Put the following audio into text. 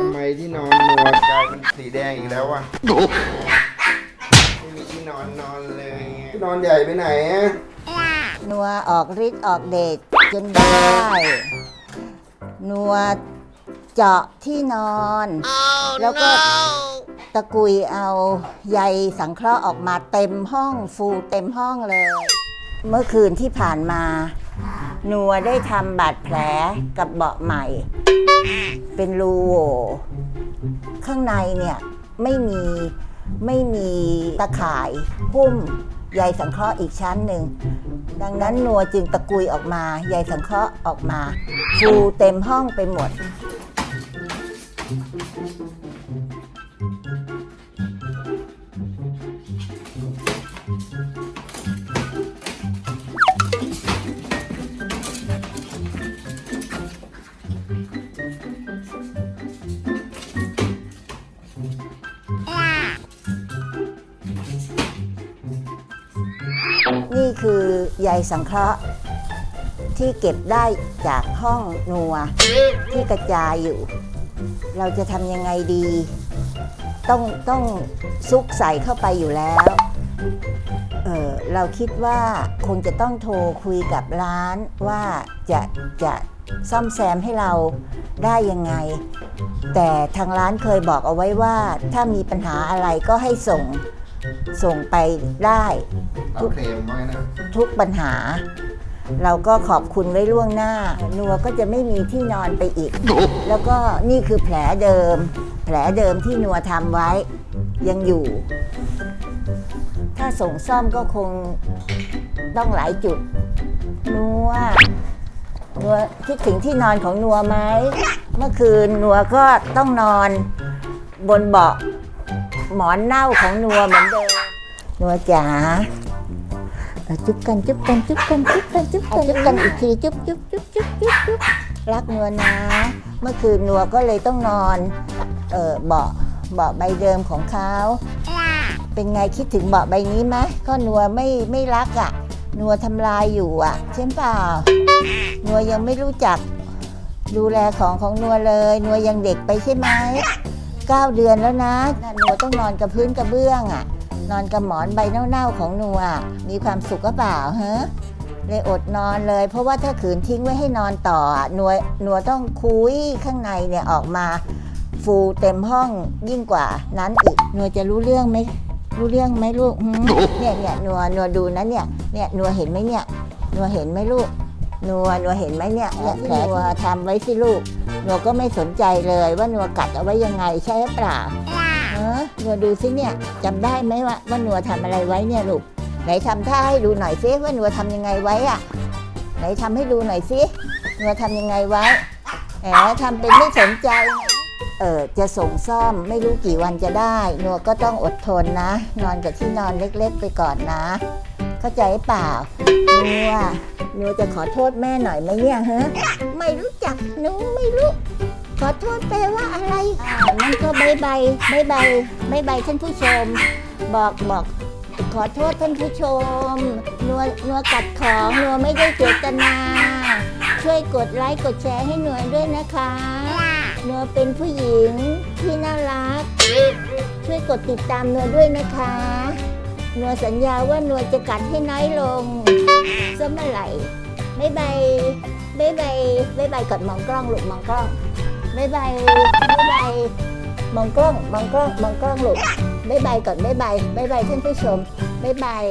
ทำไมที่นอนนัวกลายเป็นสีแดงอีกแล้ววะไม่มีที่นอนนอนเลยที่นอนใหญ่ไปไหนอะนัวออกฤทธิ์ออกเดชจนได้ นัวเจาะที่นอน แล้วก็ตะกุยเอาใยสังเคราะห์ออกมาเต็มห้องฟูเต็มห้องเลย เมื่อคืนที่ผ่านมา นัวได้ทำบาดแผลกับเบาะใหม่ เป็นรูโหว่ข้างในเนี่ยไม่มีไม่มีตะข่ายหุ้มใยสังเคราะห์อีกชั้นหนึ่ง ดังนั้นนัวจึงตะกุยออกมา ใยสังเคราะห์ออกมาฟูเต็มห้องไปหมด นี่คือใยสังเคราะห์ ที่เก็บได้จากห้องนัวที่กระจายอยู่ เราจะทำยังไงดี ต้องต้องซุกใส่เข้าไปอยู่แล้วเออเราคิดว่าคงจะต้องโทรคุยกับร้านว่าจะจะซ่อมแซมให้เราได้ยังไง แต่ทางร้านเคยบอกเอาไว้ว่าถ้ามีปัญหาอะไรก็ให้ส่ง ส่งไปได้เอาเคลมไว้นะทุกปัญหา เราก็ขอบคุณไว้ล่วงหน้า นัวก็จะไม่มีที่นอนไปอีก แล้วก็นี่คือแผลเดิม แผลเดิมที่นัวทำไว้ยังอยู่ ถ้าส่งซ่อมก็คงต้องหลายจุด นัวนัวคิดถึงที่นอนของนัวไหมเมื่อคืนนัวก็ต้องนอนบนเบาะ หมอนเน่าของนัวเหมือนเดิมนัวจ๋าจุ๊บกันจุ๊บกันจุ๊บกันจุ๊บกันจุ๊บกันจุ๊บกันอีกทีจุ๊บจุ๊บจุ๊บจุ๊บจุ๊บจุ๊บรักนัวนะ เมื่อคืนนัวก็เลยต้องนอนเออเบาะเบาะใบเดิมของเขาเป็นไงคิดถึงเบาะใบนี้ไหมก็นัวไม่ไม่รักอะนัวทำลายอยู่อะใช่เปล่านัวยังไม่รู้จัก ดูแลของของนัวเลย นัวยังเด็กไปใช่ไหม เก้าเดือนแล้วนะน่ะนัวต้องนอนกับพื้นกระเบื้องอะนอนกับหมอนใบเน่าๆของนัวมีความสุขก็เปล่าฮะเลยอดนอนเลย เพราะว่าถ้าขืนทิ้งไว้ให้นอนต่ออะนัวนัวต้องคุยข้างในเนี่ยออกมา ฟูเต็มห้องยิ่งกว่านั้นอีกนัวจะรู้เรื่องไหมรู้เรื่องไหมลูกหืมเนี่ยเนี่ยนัวนัวดูนะเนี่ยเนี่ยนัวเห็นไหมเนี่ยนัวเห็นไหมลูกนัวนัวเห็นไหมเนี่ยเนี่ยแผลนัวทำไว้สิลูก นัวก็ไม่สนใจเลยว่านัวกัดเอาไว้ยังไงใช่หรือเปล่าเออหนัวดูสิเนี่ยจำได้ไหมว่าว่าหนัวทำอะไรไว้เนี่ยลูกไหนทำท่าให้ดูหน่อยซิว่าหนัวทำยังไงไว้อะไหนทำให้ดูหน่อยซิหนัวทำยังไงไว้แหมทำเป็นไม่สนใจนะเออจะส่งซ่อมไม่รู้กี่วันจะได้หนัวก็ต้องอดทนนะ นอนกับที่นอนเล็กๆไปก่อนนะ เข้าใจเปล่าหนัวหนัวจะขอโทษแม่หน่อยไหมเนี่ยฮะไม่รู้จักหนูไม่รู้ ขอโทษแปลว่าอะไรอ่ามันก็บายบายบายบายบายบายท่านผู้ชม บอกบอก ขอโทษท่านผู้ชม นัวนัวกัดของนัวไม่ได้เจตนา ช่วยกดไลค์กดแชร์ให้นัวด้วยนะคะนัวเป็นผู้หญิงที่น่ารัก ช่วยกดติดตามนัวด้วยนะคะ นัวสัญญาว่านัวจะกัดให้น้อยลงสมื่อไหร่บายบายบายบายบายบายกดมองกล้องลูกมองกล้องบายบายบายบายมองกล้องมองกล้องมองกล้องลูกบายบายก่อนบายบายบายบายท่านผู้ชมบายบาย